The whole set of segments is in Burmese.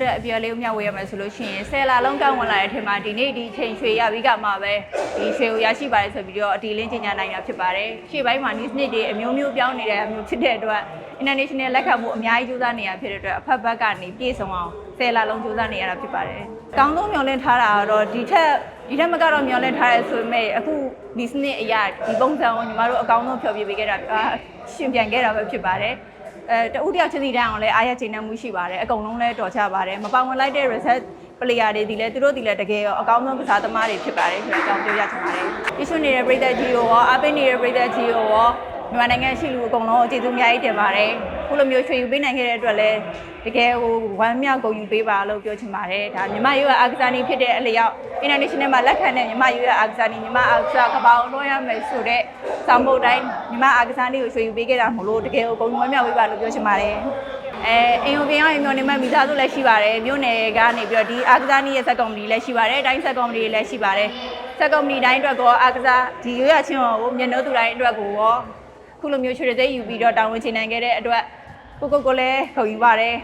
သက်အတွက်အပြော်လေးမျှဝေရမယ်ဆိုလို့ရှိရင်ဆယ်လလုံးကောင်းဝင်လာတဲ့အထက်မှာဒီနေ့ဒီချိန်ရွှေရပြီးကမှပဲဒီရွှေကိုရရှိပါတယ်ဆိုပြီးတော့အတီလင်းကြီးညာနိုင်တာဖြစ်ပါတယ်ရှေ့ပိုင်းမှာ news နှစ်တွေအမျိုးမျိုးပြောင်းနေတဲ့အမျိုးဖြစ်တဲ့အတွက် international လက်ခံမှုအများကြီးကြိုးစားနေရဖြစ်တဲ့အတွက်အဖက်ဘက်ကနေပြည့်စုံအောင်ဆယ်လလုံးကြိုးစားနေရတာဖြစ်ပါတယ်။ကောင်းဆုံးမျှော်လင့်ထားတာကတော့ဒီထက်ဒီထက်မကတော့မျှော်လင့်ထားရဲဆိုပေမဲ့အခုဒီစနစ်အရာဒီပုံစံကိုညီမတို့အကောင်းဆုံးဖြောပြပေးခဲ့တာအာရှင်ပြန်ခဲ့တာပဲဖြစ်ပါတယ်။ အဲတဦးတယောက်ချင်းစီတိုင်းအောင်လည်းအားရချိန်နှံမှုရှိပါတယ်အကုန်လုံးလည်းတော်ချပါတယ်မပောင်ဝင်လိုက်တဲ့ reset player တွေဒီလဲသူတို့ဒီလဲတကယ်ရောအကောင်းဆုံးကစားသမားတွေဖြစ်ပါတယ်ဆိုတဲ့အကြောင်းပြောရချင်ပါတယ်။ဒီဆွနေတဲ့ပြည်သက်ကြီးကိုရောအားပေးနေတဲ့ပြည်သက်ကြီးကိုရောမြန်မာနိုင်ငံရှိလူအကုန်လုံးကိုကျေးဇူးအများကြီးတင်ပါတယ်။ ခုလိုမျိုးရွှေယူပေးနိုင်ခဲ့တဲ့အတွက်လည်းတကယ်ဟိုဝမ်းမြောက်ဂုဏ်ယူပေးပါလို့ပြောချင်ပါတယ်။ဒါမြန်မာရိုးရအာကစားနည်းဖြစ်တဲ့အလျောက် international မှာလက်ခံတဲ့မြန်မာရိုးရအာကစားနည်းမြန်မာအာကစားကမ္ဘာအောင်လွှမ်းရမယ်ဆိုတဲ့စောင်းပုတ်တိုင်းမြန်မာအာကစားနည်းကိုရွှေယူပေးခဲ့တာမို့လို့တကယ်ကိုဂုဏ်ယူဝမ်းမြောက်ပေးပါလို့ပြောချင်ပါတယ်။အဲအင်ယိုပြင်အောင်မျိုးနေမဲ့မိသားစုလည်းရှိပါတယ်မြို့နယ်ကနေပြီးတော့ဒီအာကစားနည်းရဲ့စက်ကုမ္ပဏီလည်းရှိပါတယ်တိုင်းစက်ကုမ္ပဏီလည်းရှိပါတယ်စက်ကုမ္ပဏီတိုင်းအတွက်ကောအာကစားဒီရိုးရချင်းကိုမျက်နှာသူတိုင်းအတွက်ကိုရော ခုလိုမျိုးရွှေတွေသိယူပြီးတော့တာဝန်ချနိုင်ခဲ့တဲ့အတွက်ကိုကိုကိုလည်းခုံယူပါတယ်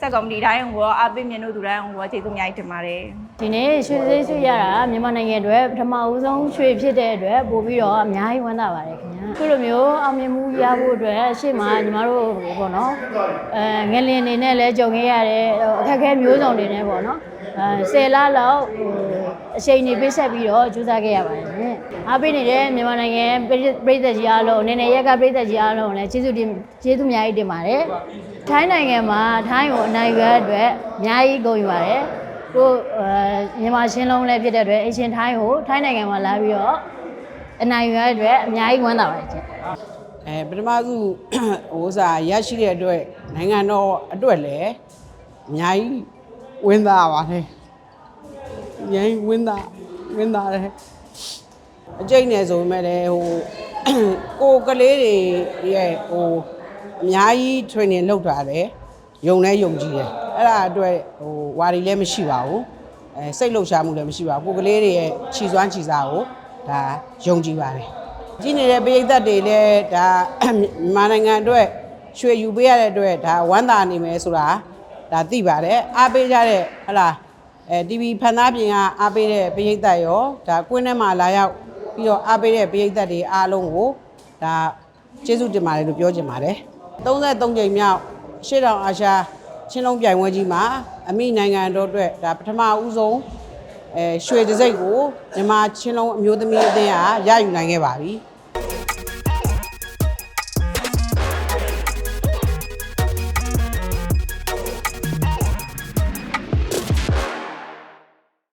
စက်ကုမ္ပဏီတိုင်းကိုရောအပိမျက်နှာသူတိုင်းကိုရောကျေးဇူးအများကြီးတင်ပါတယ်ဒီနေ့ရွှေစည်းရွှေရတာမြန်မာနိုင်ငံအတွက်ပထမဦးဆုံးရွှေဖြစ်တဲ့အတွက်ပို့ပြီးတော့အများကြီးဝမ်းသာပါတယ်ခင်ဗျာခုလိုမျိုးအောင်မြင်မှုရဖို့အတွက်အရှိမညီမတို့ပေါ့နော်အဲငလင်နေနဲ့လည်းကြုံခဲ့ရတယ်အခက်အခဲမျိုးစုံတွေနဲ့ပေါ့နော် အဲဆယ်လလောက်ဟိုအချိန်နေပေးဆက်ပြီးတော့ကြိုးစားခဲ့ရပါတယ်ရှင်အားပေးနေတဲ့မြန်မာနိုင်ငံပြည်သက်ကြီးအားလုံးနည်းနည်းရက်ကပြည်သက်ကြီးအားလုံးလည်းကျေးဇူးတင်ကျေးဇူးအများကြီးတင်ပါတယ်ထိုင်းနိုင်ငံမှာထိုင်းကိုအနိုင်ရအတွက်အများကြီးဂုဏ်ယူပါတယ်ကိုအဲမြန်မာရှင်းလုံးလည်းဖြစ်တဲ့အတွက်အရှင်ထိုင်းကိုထိုင်းနိုင်ငံမှာလာပြီးတော့အနိုင်ရတဲ့အတွက်အများကြီးဝမ်းသာပါတယ်ကျင်အဲပထမစုဟိုစားရရှိတဲ့အတွက်နိုင်ငံတော်အတွက်လည်းအများကြီး ဝင်းသားပါတယ်အများကြီးဝင်းသားဝင်းသားတယ်အကျိတ်နေဆိုပေမဲ့လည်းဟိုကိုကလေးတွေရဲ့ဟိုအများကြီး training လုပ်ထားတယ်ယုံလဲယုံကြည်တယ်အဲ့ဒါအတွက်ဟိုဝါရီလည်းမရှိပါဘူးအဲစိတ်လှုပ်ရှားမှုလည်းမရှိပါဘူးကိုကလေးတွေရဲ့ခြီစွမ်းခြီစားကိုဒါယုံကြည်ပါတယ်ကြည့်နေတဲ့ပရိသတ်တွေလည်းဒါမြန်မာနိုင်ငံအတွက်ရွှေယူပေးရတဲ့အတွက်ဒါဝမ်းသာနေမယ်ဆိုတာ ဒါသိပါတယ်အားပေးကြတဲ့ဟလာအဲ TV ဖန်သားပြင်ကအားပေးတဲ့ပရိသတ်ရောဒါကွင်းထဲမှာလာရောက်ပြီးတော့အားပေးတဲ့ပရိသတ်တွေအားလုံးကိုဒါကျေးဇူးတင်ပါတယ်လို့ပြောချင်ပါတယ်33ကြိမ်မြောက်ရှေ့တောင်အာရှချင်းလုံးပြိုင်ပွဲကြီးမှာအမိနိုင်ငံတော်အတွက်ဒါပထမဦးဆုံးအဲရွှေတစိမ့်ကိုမြန်မာချင်းလုံးအမျိုးသမီးအသင်းကရယူနိုင်ခဲ့ပါပြီ။